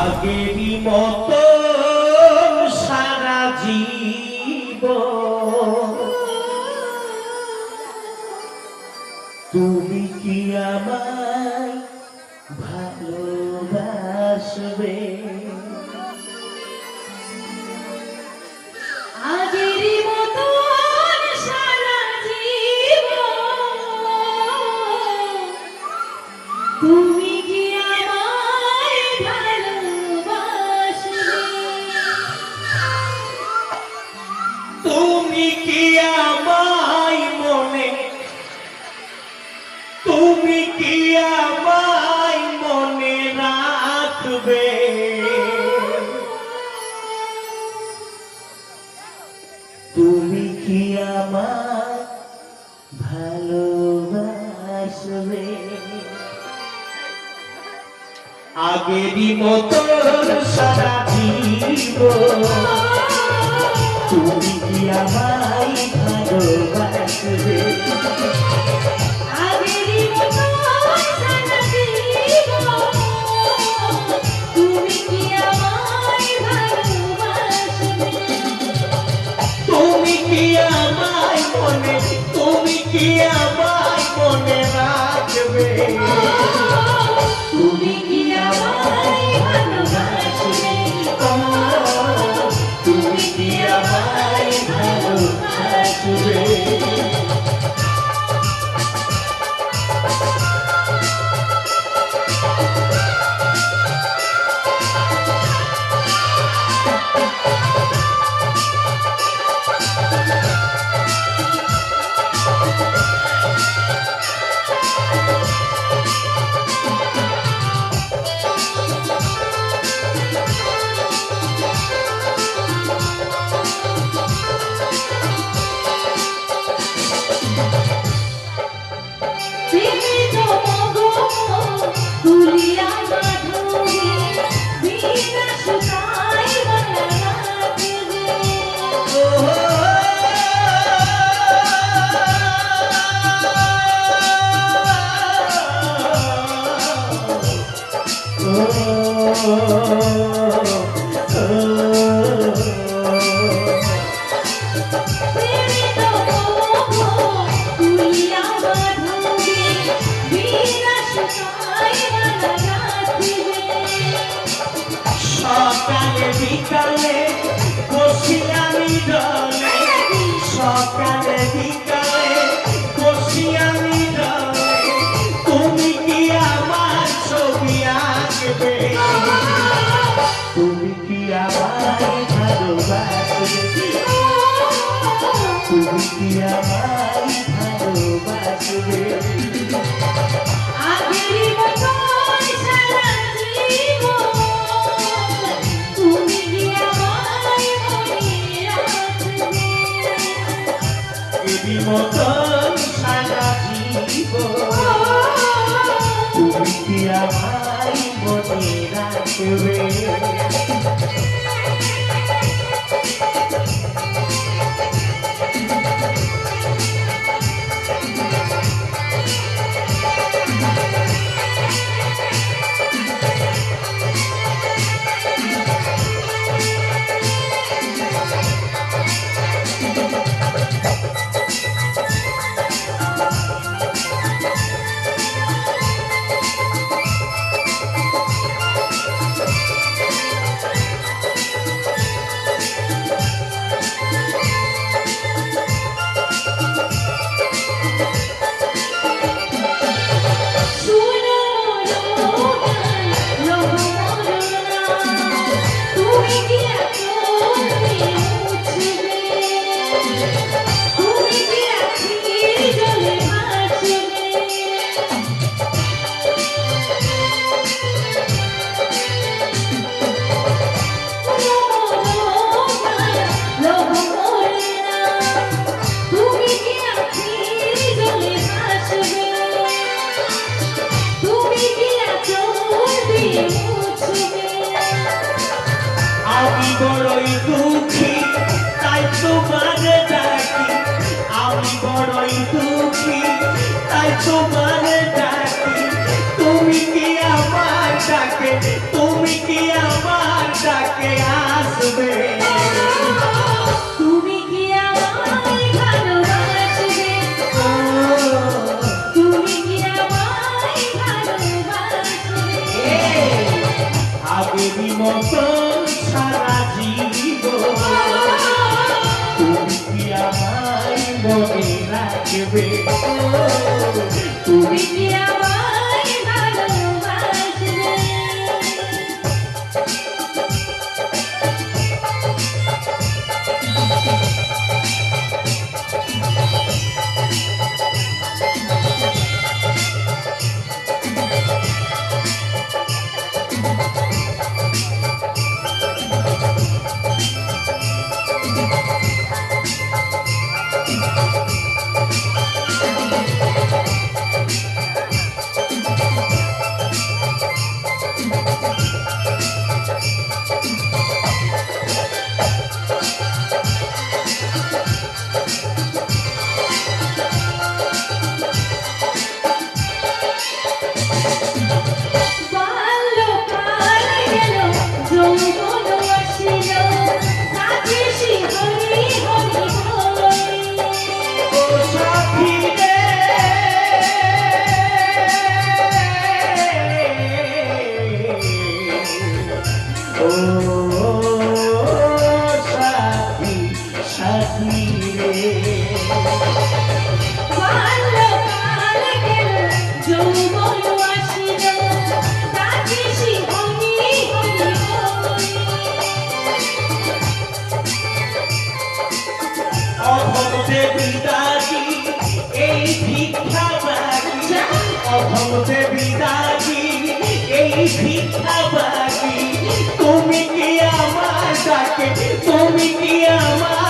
আগেরই মতো সারা জীব। তুমি কি আমায় ভালোবাসবে? আগেরই মতন সারা জীব তুমি আমায় ভালোবাসবে আমায় ভালোবাসবে বিবিধ বিকালে বসি আমি ডলে সকালে বিকালে বসি আমি ডলে তুমি কি আমার ছবি আঁকবে? ভালোবাসবে? তুমি কি আমায় ভালোবাসবে? মতন সারা জীবন তুমি কি আমায় মনে রাখবে? ডাকে তুমি কি আমার ডাকে আসবে? আগেরই মতো সারা জীব তুমি কি আমার মনে রাখবে? তুমি কি আমার অভঙ্গে বিদারি এই ভিক্ষা বাড়ি অভঙ্গে বিদারি এই ভিক্ষা বাড়ি তুমি কি আমার তুমি কি আমার